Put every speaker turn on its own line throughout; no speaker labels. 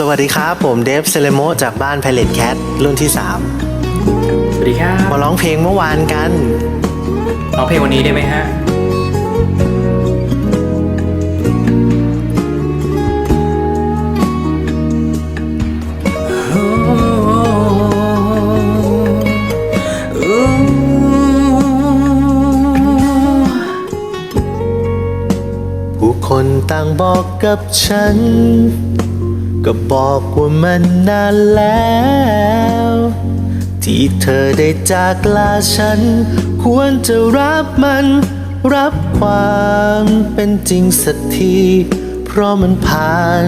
สวัสดีครับ ผมเดฟเซเลโมจากบ้าน Pilot Cat รุ่นที่
สวัสดีครับ
3มาร้องเพลงเมื่อวานกัน
ร้องเพลงวันนี้ได้ไหมฮะ
ผู้คนต่างบอกกับฉัน ก็บอกว่ามันนานแล้ว ที่เธอได้จากลาฉัน ควรจะรับมัน รับความเป็นจริงสักที เพราะมันผ่าน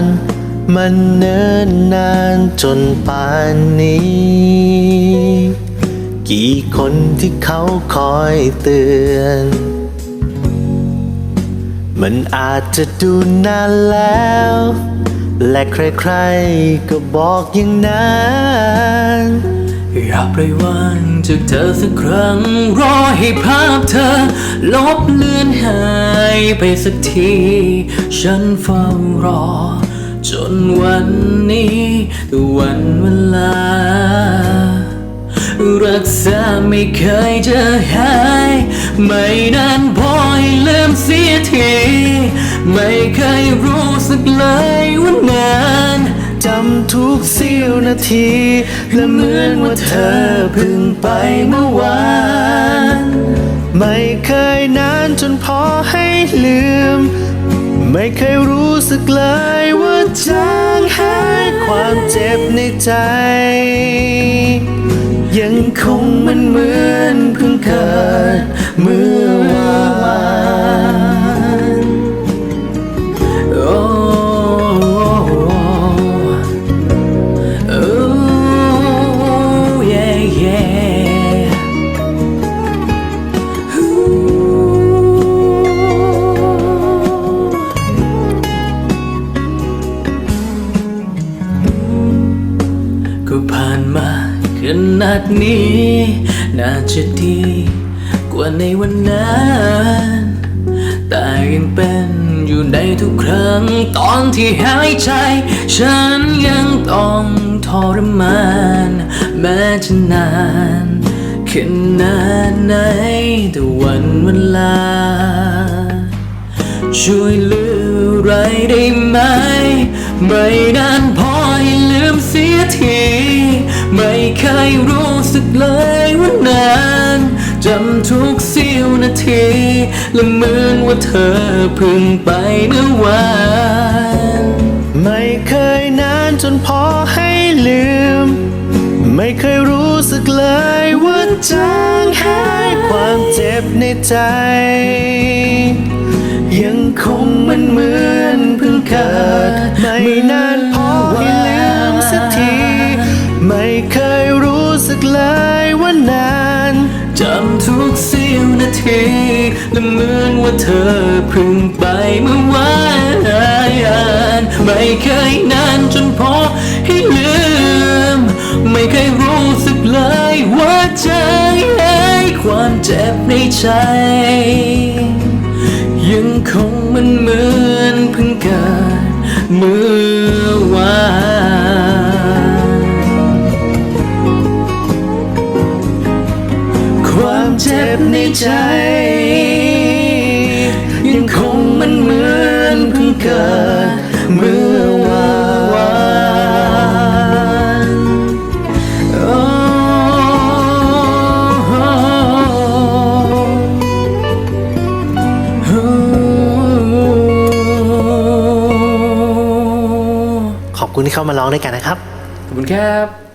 มันเนิ่นนานจนป่านนี้ กี่คนที่เขาคอยเตือนมันอาจจะดูนานแล้ว และใครๆก็บอกอย่างนั้น
อยากปวางจากเธอสักครั้ง รอให้ภาพเธอ ลบเลือนหายไปสักที ฉันเฝ้ารอ จนวันนี้วันเวลา รักษาไม่เคยจะหาย ไม่นานพอให้ลืมเสียที ไม่เคยรู้สึกเลยว่านาน
จำทุกเสี้ยวนาที และเหมือนว่าเธอเพึ่งไปเมื่อวาน ไม่เคยนานจนพอให้ลืม ไม่เคยรู้สึกเลยว่าจางหายความเจ็บในใจ ยังคงมันเหมือนเพิ่งเกิดเมื่อวาน
นาดนี้ น่าจะดีกว่าในวันนั้น แต่ยังเป็นอยู่ในทุกครั้ง ตอนที่หายใจ ฉันยังต้องทรมาน แม้จะนานขนาดไหนแต่วันเวลา ช่วยเหลืออะไรได้ไหม ไม่นานพอให้ลืมเสียที ไม่เคยรู้สึกเลยว่านานจำทุกเสี้ยวนาทีและเหมือนว่าเธอเพึ่งไปเมื่อวาน
ไม่เคยนานจนพอให้ลืม ไม่เคยรู้สึกเลยว่าจางหายความเจ็บในใจ เคยรู้สึกเลยว่านาน
จำทุกเสี้ยวนาทีและเหมือนว่าเธอเพึ่งไปเมื่อวานไม่เคยนานจนพอให้ลืม ไม่เคยรู้สึกเลยว่าใจให้ความเจ็บในใจ ยังคงมันเหมือนเพิ่งเกิดเมื่อ
เจ็บในใจ ยังคงมันเหมือนเพิ่งเกิดเมื่อวานโอ้ขอบคุณที่เข้ามาร้องด้วยกันนะครับ
ขอบคุณครับ